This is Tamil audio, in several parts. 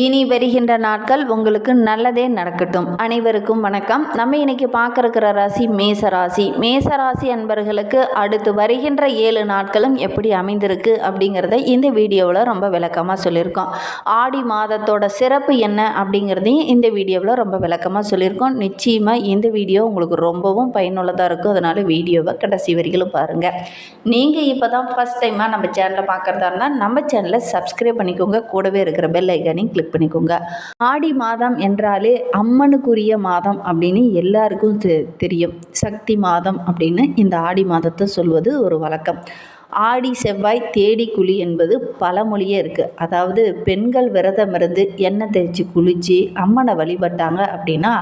இனி வருகின்ற நாட்கள் உங்களுக்கு நல்லதே நடக்கட்டும். அனைவருக்கும் வணக்கம். நம்ம இன்னைக்கு பார்க்க இருக்கிற ராசி மேச ராசி மேச ராசி அன்பர்களுக்கு அடுத்து வருகின்ற ஏழு நாட்களும் எப்படி அமைந்திருக்கு அப்படிங்கிறத இந்த வீடியோவில் ரொம்ப விளக்கமாக சொல்லியிருக்கோம். ஆடி மாதத்தோட சிறப்பு என்ன அப்படிங்கிறதையும் இந்த வீடியோவில் ரொம்ப விளக்கமாக சொல்லியிருக்கோம். நிச்சயமாக இந்த வீடியோ உங்களுக்கு ரொம்பவும் பயனுள்ளதாக இருக்கும். அதனால் வீடியோவை கடைசி வரிகளும் பாருங்கள் நீங்கள் இப்போ தான் ஃபஸ்ட் டைமாக நம்ம சேனலை பார்க்குறதா இருந்தால் நம்ம சேனலை சப்ஸ்கிரைப் பண்ணிக்கோங்க. கூடவே இருக்கிற பெல் ஐக்கானையும் கிளிக் பண்ணிக்கோங்க. ஆடி மாதம் என்றாலே அம்மனுக்குரிய மாதம் அப்படின்னு எல்லாருக்கும் தெ- தெரியும். சக்தி மாதம் அப்படின்னு இந்த ஆடி மாதத்தை சொல்வது ஒரு வழக்கம். ஆடி செவ்வாய் தேடி குழி என்பது பழமொழியே இருக்குது அதாவது பெண்கள் விரதம் இருந்து எண்ணெய் தேய்ச்சி குளித்து அம்மனை வழிபட்டாங்க அப்படின்னா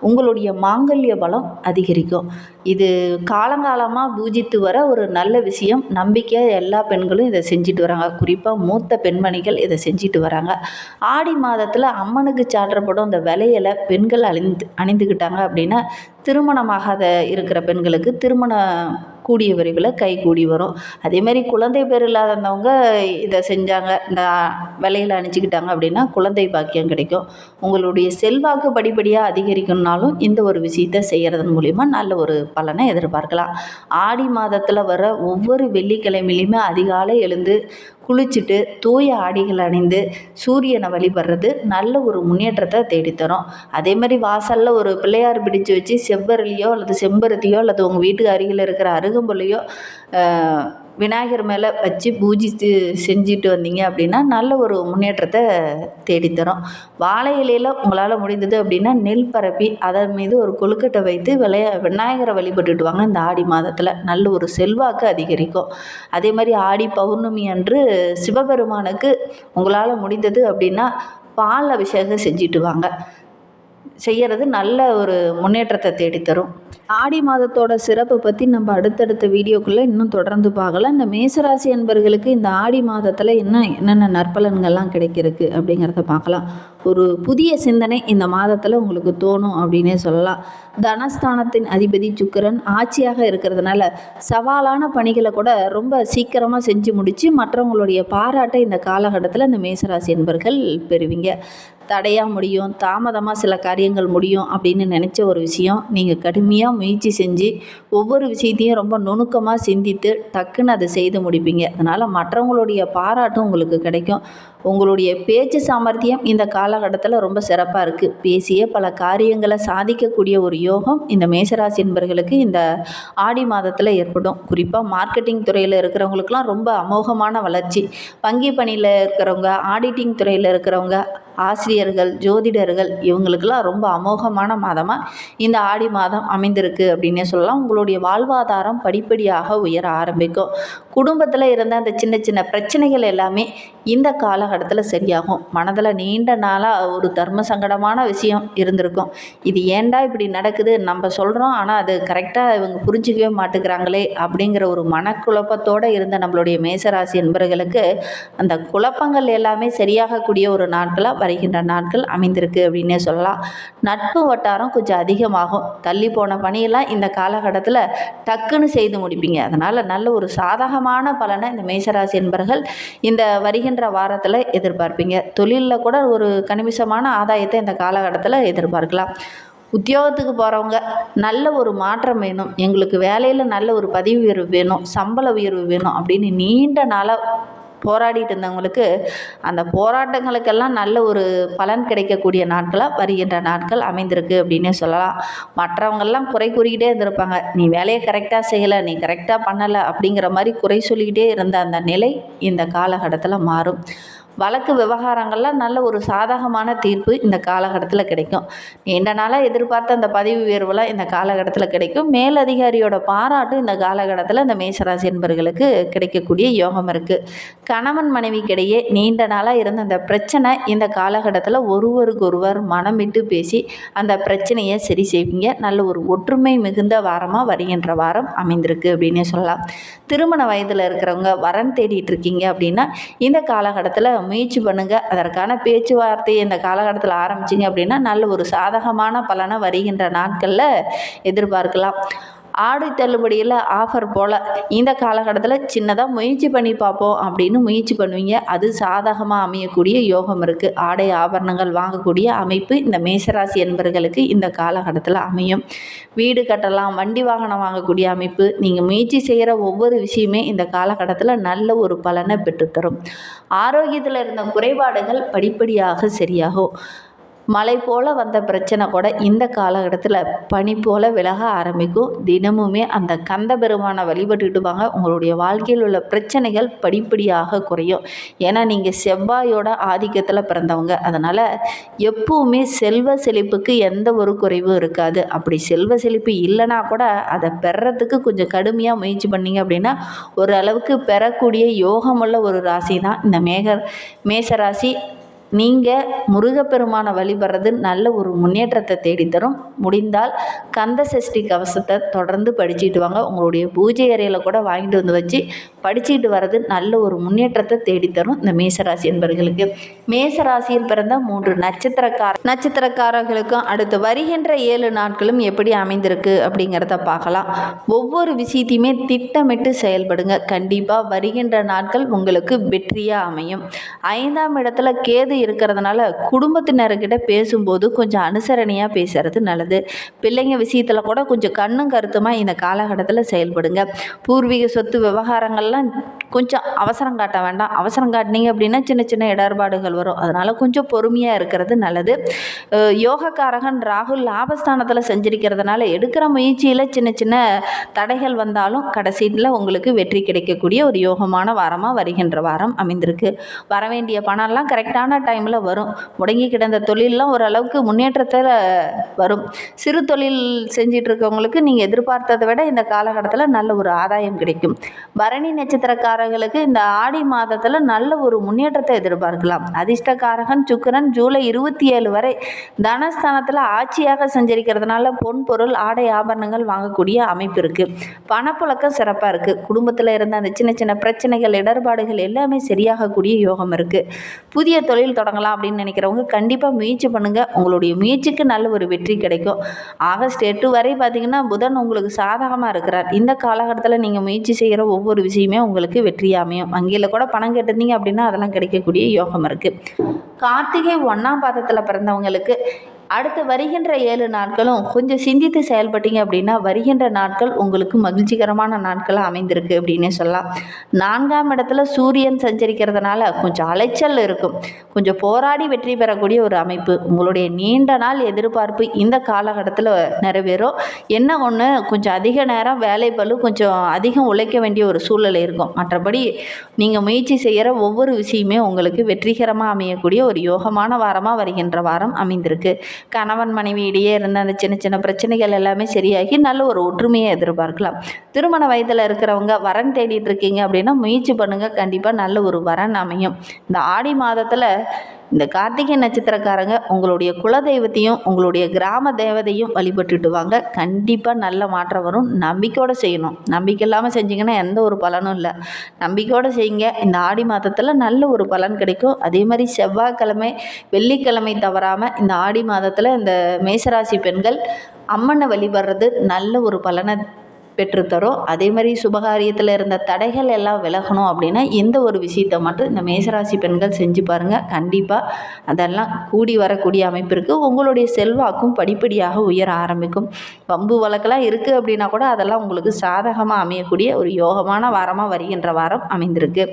உங்களுடைய மாங்கல்ய பலம் அதிகரிக்கும். இது காலங்காலமாக பூஜித்து வர ஒரு நல்ல விஷயம். நம்பிக்கையாக எல்லா பெண்களும் இதை செஞ்சுட்டு வராங்க. குறிப்பாக மூத்த பெண்மணிகள் இதை செஞ்சுட்டு வராங்க. ஆடி மாதத்தில் அம்மனுக்கு சாற்றப்படும் அந்த விலையில பெண்கள் அணிந்து அணிந்துக்கிட்டாங்க அப்படின்னா திருமணமாகாத இருக்கிற பெண்களுக்கு திருமணம் கூடிய விரைவில் கை கூடி வரும். அதே மாதிரி குழந்தை பேர் இல்லாதவங்க இதை செஞ்சாங்க இந்த விலையில் அணிஞ்சிக்கிட்டாங்க அப்படின்னா குழந்தை பாக்கியம் கிடைக்கும். உங்களுடைய செல்வாக்கு படிப்படியாக அதிகரிக்கணும்னாலும் இந்த ஒரு விஷயத்தை செய்கிறதன் மூலிமா நல்ல ஒரு பலனை எதிர்பார்க்கலாம். ஆடி மாதத்தில் வர ஒவ்வொரு வெள்ளிக்கிழமையிலையுமே அதிகாலை எழுந்து குளிச்சுட்டு தூய ஆடைகள் அணிந்து சூரியனை வழிபடுறது நல்ல ஒரு முன்னேற்றத்தை தேடித்தரும். அதே மாதிரி வாசலில் ஒரு பிள்ளையார் பிடிச்சு வச்சு செவ்வரளியோ அல்லது செம்பருத்தியோ அல்லது உங்கள் வீட்டுக்கு அருகில் இருக்கிற அருகம்புல்லையோ விநாயகர் மேலே வச்சு பூஜித்து செஞ்சுட்டு வந்தீங்க அப்படின்னா நல்ல ஒரு முன்னேற்றத்தை தேடித்தரும். வாழை இலையில் உங்களால் முடிந்தது அப்படின்னா நெல் பரப்பி அதன் மீது ஒரு கொழுக்கட்டை வைத்து விளைய விநாயகரை வழிபட்டுட்டு வாங்க. இந்த ஆடி மாதத்தில் நல்ல ஒரு செல்வாக்கு அதிகரிக்கும். அதே மாதிரி ஆடி பௌர்ணமி அன்று சிவபெருமானுக்கு உங்களால் முடிந்தது அப்படின்னா பால் அபிஷேகம் செஞ்சுட்டு வாங்க. செய்கிறது நல்ல ஒரு முன்னேற்றத்தை தேடித்தரும். ஆடி மாதத்தோட சிறப்பை பற்றி நம்ம அடுத்தடுத்த வீடியோக்குள்ளே இன்னும் தொடர்ந்து பார்க்கலாம். இந்த மேசராசி அன்பர்களுக்கு இந்த ஆடி மாதத்தில் என்ன என்னென்ன நற்பலன்கள்லாம் கிடைக்கிறதுக்கு அப்படிங்கிறத பார்க்கலாம். ஒரு புதிய சிந்தனை இந்த மாதத்தில் உங்களுக்கு தோணும் அப்படின்னே சொல்லலாம். தனஸ்தானத்தின் அதிபதி சுக்கிரன் ஆட்சியாக இருக்கிறதுனால சவாலான பணிகளை கூட ரொம்ப சீக்கிரமாக செஞ்சு முடித்து மற்றவங்களுடைய பாராட்டை இந்த காலகட்டத்தில் இந்த மேசராசி என்பர்கள் பெறுவீங்க. தடையாக முடியும் தாமதமாக சில காரியங்கள் முடியும் அப்படின்னு நினச்ச ஒரு விஷயம். நீங்கள் கடுமையாக முயற்சி செஞ்சு ஒவ்வொரு விஷயத்தையும் ரொம்ப நுணுக்கமாக சிந்தித்து டக்குன்னு அதை செய்து முடிப்பீங்க. அதனால் மற்றவங்களுடைய பாராட்டும் உங்களுக்கு கிடைக்கும். உங்களுடைய பேச்சு சாமர்த்தியம் இந்த காலகட்டத்தில் ரொம்ப சிறப்பாக இருக்குது பேசிய பல காரியங்களை சாதிக்கக்கூடிய ஒரு யோகம் இந்த மேசராசி என்பர்களுக்கு இந்த ஆடி மாதத்தில் ஏற்படும். குறிப்பாக மார்க்கெட்டிங் துறையில் இருக்கிறவங்களுக்குலாம் ரொம்ப அமோகமான வளர்ச்சி. வங்கி பணியில் இருக்கிறவங்க ஆடிட்டிங் துறையில் இருக்கிறவங்க ஆசிரியர்கள் ஜோதிடர்கள் இவங்களுக்கெல்லாம் ரொம்ப அமோகமான மாதமாக இந்த ஆடி மாதம் அமைந்திருக்கு அப்படின்னே சொல்லலாம். உங்களுடைய வாழ்வாதாரம் படிப்படியாக உயர ஆரம்பிக்கும். குடும்பத்தில் இருந்த அந்த சின்ன சின்ன பிரச்சனைகள் எல்லாமே இந்த காலகட்டத்தில் சரியாகும். மனதில் நீண்ட நாளாக ஒரு தர்ம சங்கடமான விஷயம் இருந்திருக்கும். இது ஏன்டா இப்படி நடக்குது? நம்ம சொல்கிறோம் ஆனால் அது கரெக்டாக இவங்க புரிஞ்சிக்கவே மாட்டேங்கிறாங்களே அப்படிங்கிற ஒரு மனக்குழப்பத்தோடு இருந்த நம்மளுடைய மேசராசி என்பவர்களுக்கு அந்த குழப்பங்கள் எல்லாமே சரியாகக்கூடிய ஒரு நாட்களாக வருகின்ற நாட்கள் அமைந்திருக்கு அப்படின்னே சொல்லலாம். நட்பு வட்டாரம் கொஞ்சம் அதிகமாகும். தள்ளி போன பணியெல்லாம் இந்த காலகட்டத்தில் டக்குன்னு செய்து முடிப்பீங்க. அதனால் நல்ல ஒரு சாதகமான பலனை இந்த மேசராசி என்பர்கள் இந்த வருகின்ற வாரத்தில் எதிர்பார்ப்பீங்க. தொழிலில் கூட ஒரு கணிசமான ஆதாயத்தை இந்த காலகட்டத்தில் எதிர்பார்க்கலாம். உத்தியோகத்துக்கு போகிறவங்க நல்ல ஒரு மாற்றம் வேணும். எங்களுக்கு வேலையில் நல்ல ஒரு பதவி உயர்வு வேணும். சம்பள உயர்வு வேணும் அப்படின்னு நீண்ட நாளாக போராடிட்டு இருந்தவங்களுக்கு அந்த போராட்டங்களுக்கெல்லாம் நல்ல ஒரு பலன் கிடைக்கக்கூடிய நாட்களாக வருகின்ற நாட்கள் அமைந்திருக்கு அப்படின்னே சொல்லலாம். மற்றவங்கெல்லாம் குறை கூறிக்கிட்டே இருந்திருப்பாங்க. நீ வேலையை கரெக்டாக செய்யலை நீ கரெக்டாக பண்ணலை அப்படிங்கிற மாதிரி குறை சொல்லிக்கிட்டே இருந்த அந்த நிலை இந்த காலகட்டத்தில் மாறும். வழக்கு விவகாரங்கள்லாம் நல்ல ஒரு சாதகமான தீர்ப்பு இந்த காலகட்டத்தில் கிடைக்கும். நீண்ட நாளாக எதிர்பார்த்த அந்த பதவி உயர்வுலாம் இந்த காலகட்டத்தில் கிடைக்கும். மேலதிகாரியோட பாராட்டும் இந்த காலகட்டத்தில் இந்த மேசராசி என்பர்களுக்கு கிடைக்கக்கூடிய யோகம் இருக்குது கணவன் மனைவிக்கிடையே நீண்ட நாளாக இருந்த அந்த பிரச்சனை இந்த காலகட்டத்தில் ஒருவருக்கொருவர் மனம் விட்டு பேசி அந்த பிரச்சனையை சரி செய்வீங்க. நல்ல ஒரு ஒற்றுமை மிகுந்த வாரமாக வருகின்ற வாரம் அமைந்திருக்கு அப்படின்னே சொல்லலாம். திருமண வயதில் இருக்கிறவங்க வரன் தேடிட்டு இருக்கீங்க அப்படின்னா இந்த காலகட்டத்தில் முயற்சி பண்ணுங்கள் அதற்கான பேச்சுவார்த்தையை இந்த காலகட்டத்தில் ஆரம்பிச்சிங்க அப்படின்னா நல்ல ஒரு சாதகமான பலனை வருகின்ற நாட்களில் எதிர்பார்க்கலாம். ஆடை தள்ளுபடியில் ஆஃபர் போல். இந்த காலகட்டத்தில் சின்னதாக முயற்சி பண்ணி பார்ப்போம் அப்படின்னு முயற்சி பண்ணுவீங்க. அது சாதகமாக அமையக்கூடிய யோகம் இருக்குது ஆடை ஆபரணங்கள் வாங்கக்கூடிய அமைப்பு இந்த மேசராசி என்பர்களுக்கு இந்த காலகட்டத்தில் அமையும். வீடு கட்டலாம் வண்டி வாகனம் வாங்கக்கூடிய அமைப்பு. நீங்கள் முயற்சி செய்கிற ஒவ்வொரு விஷயமே இந்த காலகட்டத்தில் நல்ல ஒரு பலனை பெற்றுத்தரும். ஆரோக்கியத்தில் இருந்த குறைபாடுகள் படிப்படியாக சரியாகும். மழை போல் வந்த பிரச்சனை கூட இந்த காலகட்டத்தில் பனி போல் விலக ஆரம்பிக்கும். தினமுமே அந்த கந்த பெருமானை வழிபட்டுட்டு வாங்க. உங்களுடைய வாழ்க்கையில் உள்ள பிரச்சனைகள் படிப்படியாக குறையும். ஏன்னா நீங்கள் செவ்வாயோட ஆதிக்கத்தில் பிறந்தவங்க. அதனால் எப்பவுமே செல்வ செழிப்புக்கு எந்த ஒரு குறைவும் இருக்காது. அப்படி செல்வ செழிப்பு இல்லைனா கூட அதை பெறத்துக்கு கொஞ்சம் கடுமையாக முயற்சி பண்ணீங்க அப்படின்னா ஓரளவுக்கு பெறக்கூடிய யோகமுள்ள ஒரு ராசி தான் இந்த மேக மேச ராசி நீங்கள் முருகப்பெருமானை வழிபடுறது நல்ல ஒரு முன்னேற்றத்தை தேடித்தரும். முடிந்தால் கந்த சஷ்டி கவசத்தை தொடர்ந்து படிச்சுட்டு வாங்க. உங்களுடைய பூஜை அறையில் கூட வாங்கிட்டு வந்து வச்சு படிச்சுட்டு வர்றது நல்ல ஒரு முன்னேற்றத்தை தேடித்தரும் இந்த மேசராசி என்பவர்களுக்கு மேசராசியில் பிறந்த மூன்று நட்சத்திரக்கார நட்சத்திரக்காரர்களுக்கும் அடுத்து வருகின்ற ஏழு நாட்களும் எப்படி அமைந்திருக்கு அப்படிங்கிறத பார்க்கலாம். ஒவ்வொரு விஷயத்தையுமே திட்டமிட்டு செயல்படுங்க. கண்டிப்பாக வருகின்ற நாட்கள் உங்களுக்கு வெற்றியாக அமையும். ஐந்தாம் இடத்துல கேது இருக்கிறதுனால குடும்பத்தினர்கிட்ட பேசும்போது கொஞ்சம் அனுசரணையாக பேசுறது நல்லது. பிள்ளைங்க விஷயத்தில் கூட கொஞ்சம் கண்ணும் கருத்துமாக இந்த காலகட்டத்தில் செயல்படுங்க. பூர்வீக சொத்து விவகாரங்கள்லாம் கொஞ்சம் அவசரம் காட்ட வேண்டாம். அவசரம் காட்டினீங்க அப்படின்னா சின்ன சின்ன இடர்பாடுகள் வரும். அதனால் கொஞ்சம் பொறுமையாக இருக்கிறது நல்லது. யோகக்காரகன் ராகுல் லாபஸ்தானத்தில் செஞ்சிருக்கிறதுனால எடுக்கிற முயற்சியில் சின்ன சின்ன தடைகள் வந்தாலும் கடைசியில் உங்களுக்கு வெற்றி கிடைக்கக்கூடிய ஒரு யோகமான வாரமாக வருகின்ற வாரம் அமைந்திருக்கு. வர வேண்டிய பணம்லாம் கரெக்டான டைமில் வரும். முடங்கி கிடந்த தொழிலெலாம் ஓரளவுக்கு முன்னேற்றத்தில் வரும். சிறு தொழில் செஞ்சிட்டு இருக்கவங்களுக்கு நீங்கள் எதிர்பார்த்ததை விட இந்த காலகட்டத்தில் நல்ல ஒரு ஆதாயம் கிடைக்கும். பரணி நட்சத்திரக்காரர்களுக்கு இந்த ஆடி மாதத்தில் நல்ல ஒரு முன்னேற்றத்தை எதிர்பார்க்கலாம். அதிர்ஷ்டக்காரகன் சுக்கிரன் ஜூலை இருபத்தி ஏழு வரை தனஸ்தானத்தில் ஆட்சியாக செஞ்சிருக்கிறதுனால பொன் பொருள் ஆடை ஆபரணங்கள் வாங்கக்கூடிய அமைப்பு இருக்குது பணப்புழக்கம் சிறப்பாக இருக்குது குடும்பத்தில் இருந்த அந்த சின்ன சின்ன பிரச்சனைகள் இடர்பாடுகள் எல்லாமே சரியாகக்கூடிய யோகம் இருக்குது புதிய தொழில் தொடங்கலாம் அப்படின்னு நினைக்கிறவங்க கண்டிப்பாக முயற்சி பண்ணுங்கள் உங்களுடைய முயற்சிக்கு நல்ல ஒரு வெற்றி கிடைக்கும். ஆகஸ்ட் எட்டு வரை பார்த்திங்கன்னா புதன் உங்களுக்கு சாதகமாக இருக்கிறார். இந்த காலகட்டத்தில் நீங்கள் முயற்சி செய்கிற ஒவ்வொரு விஷயமே உங்களுக்கு வெற்றியாக அமையும். வங்கியில் கூட பணம் கேட்டிருந்தீங்க அப்படின்னா அதெல்லாம் கிடைக்கக்கூடிய யோகம் இருக்குது கார்த்திகை ஒன்றாம் பாதத்தில் பிறந்தவங்களுக்கு அடுத்து வருகின்ற ஏழு நாட்களும் கொஞ்சம் சிந்தித்து செயல்பட்டீங்க அப்படின்னா வருகின்ற நாட்கள் உங்களுக்கு மகிழ்ச்சிகரமான நாட்களாக அமைந்திருக்கு அப்படின்னே சொல்லலாம். நான்காம் இடத்துல சூரியன் சஞ்சரிக்கிறதுனால கொஞ்சம் அலைச்சல் இருக்கும். கொஞ்சம் போராடி வெற்றி பெறக்கூடிய ஒரு அமைப்பு. உங்களுடைய நீண்ட நாள் எதிர்பார்ப்பு இந்த காலகட்டத்தில் நிறைவேறும். என்ன ஒன்று கொஞ்சம் அதிக நேரம் வேலை பளு கொஞ்சம் அதிகம் உழைக்க வேண்டிய ஒரு சூழ்நிலை இருக்கும். மற்றபடி நீங்கள் முயற்சி செய்கிற ஒவ்வொரு விஷயமே உங்களுக்கு வெற்றிகரமாக அமையக்கூடிய ஒரு யோகமான வாரமாக வருகின்ற வாரம் அமைந்திருக்கு. கணவன் மனைவி இடையே இருந்த அந்த சின்ன சின்ன பிரச்சனைகள் எல்லாமே சரியாகி நல்ல ஒரு ஒற்றுமையை எதிர்பார்க்கலாம். திருமண வயதில் இருக்கிறவங்க வரன் தேடிட்டு இருக்கீங்க அப்படின்னா முயற்சி பண்ணுங்கள் கண்டிப்பாக நல்ல ஒரு வரன் அமையும். இந்த ஆடி மாதத்தில் இந்த கார்த்திகை நட்சத்திரக்காரங்க உங்களுடைய குலதெய்வத்தையும் உங்களுடைய கிராம தேவதையும் வழிபட்டுட்டு வாங்க. கண்டிப்பாக நல்ல மாற்றம் வரும். நம்பிக்கையோடு செய்யணும். நம்பிக்கை இல்லாமல் செஞ்சிங்கன்னா எந்த ஒரு பலனும் இல்லை. நம்பிக்கையோடு செய்யுங்க. இந்த ஆடி மாதத்தில் நல்ல ஒரு பலன் கிடைக்கும். அதே மாதிரி செவ்வாய்க்கிழமை வெள்ளிக்கிழமை தவறாமல் இந்த ஆடி மாதத்தில் இந்த மேசராசி பெண்கள் அம்மனை வழிபடுறது நல்ல ஒரு பலனை பெற்றுத்தரும். அதே மாதிரி சுபகாரியத்தில் இருந்த தடைகள் எல்லாம் விலகணும் அப்படின்னா இந்த ஒரு விஷயத்தை மட்டும் இந்த மேசராசி பெண்கள் செஞ்சு பாருங்கள் கண்டிப்பாக அதெல்லாம் கூடி வரக்கூடிய அமைப்பிற்கு உங்களுடைய செல்வாக்கும் படிப்படியாக உயர ஆரம்பிக்கும். வம்பு வழக்கெல்லாம் இருக்குது அப்படின்னா கூட அதெல்லாம் உங்களுக்கு சாதகமாக அமையக்கூடிய ஒரு யோகமான வாரமாக வருகின்ற வாரம் அமைந்திருக்கு.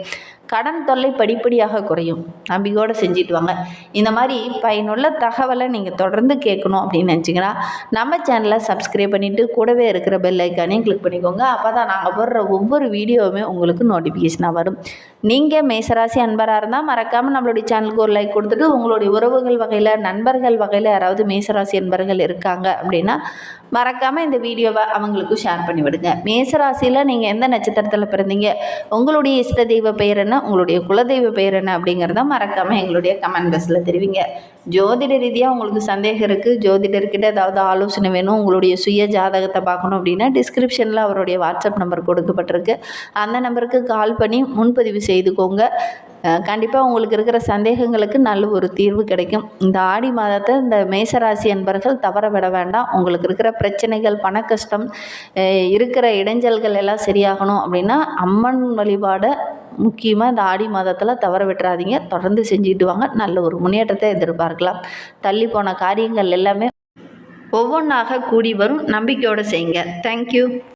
கடன் தொல்லை படிப்படியாக குறையும். நம்பிக்கையோடு செஞ்சுட்டு வாங்க. இந்த மாதிரி பயனுள்ள தகவலை நீங்கள் தொடர்ந்து கேட்கணும் அப்படின்னு நினச்சிங்கன்னா நம்ம சேனலை சப்ஸ்கிரைப் பண்ணிவிட்டு கூடவே இருக்கிற பெல் ஐக்கானையும் கிளிக் பண்ணிக்கோங்க. அப்போ தான் நாங்கள் போடுற ஒவ்வொரு வீடியோவுமே உங்களுக்கு நோட்டிஃபிகேஷனாக வரும். நீங்கள் மேசராசி அன்பராக இருந்தால் மறக்காமல் நம்மளுடைய சேனலுக்கு ஒரு லைக் கொடுத்துட்டு உங்களுடைய உறவுகள் வகையில் நண்பர்கள் வகையில் யாராவது மேசராசி அன்பர்கள் இருக்காங்க அப்படின்னா மறக்காமல் இந்த வீடியோவை அவங்களுக்கும் ஷேர் பண்ணி விடுங்க மேசராசியில் நீங்கள் எந்த நட்சத்திரத்தில் பிறந்தீங்க? உங்களுடைய இஷ்ட தெய்வ பெயர் என்ன? உங்களுடைய குலதெய்வ பெயர் என்ன அப்படிங்கிறத மறக்காமல் எங்களுடைய கமெண்ட் பாக்ஸில் தெரிவிங்க. ஜோதிட ரீதியாக உங்களுக்கு சந்தேகம் இருக்குது ஜோதிடர்கிட்ட ஏதாவது ஆலோசனை வேணும் உங்களுடைய சுய ஜாதகத்தை பார்க்கணும் அப்படின்னா டிஸ்கிரிப்ஷனில் அவருடைய வாட்ஸ்அப் நம்பர் கொடுக்கப்பட்டிருக்கு. அந்த நம்பருக்கு கால் பண்ணி முன்பதிவு செய்துக்கோங்க. கண்டிப்பாக உங்களுக்கு இருக்கிற சந்தேகங்களுக்கு நல்ல ஒரு தீர்வு கிடைக்கும். இந்த ஆடி மாதத்தை இந்த மேசராசி அன்பர்கள் தவற விட வேண்டாம். உங்களுக்கு இருக்கிற பிரச்சனைகள் பண கஷ்டம் இருக்கிற இடைஞ்சல்கள் எல்லாம் சரியாகணும் அப்படின்னா அம்மன் வழிபாடை முக்கியமாக இந்த ஆடி மாதத்தில் தவற விட்டுறாதீங்க. தொடர்ந்து செஞ்சுட்டு வாங்க. நல்ல ஒரு முன்னேற்றத்தை எதிர்பார்க்கலாம். தள்ளி போன காரியங்கள் எல்லாமே ஒவ்வொன்றாக கூடி வரும். நம்பிக்கையோடு செய்யுங்க. தேங்க்யூ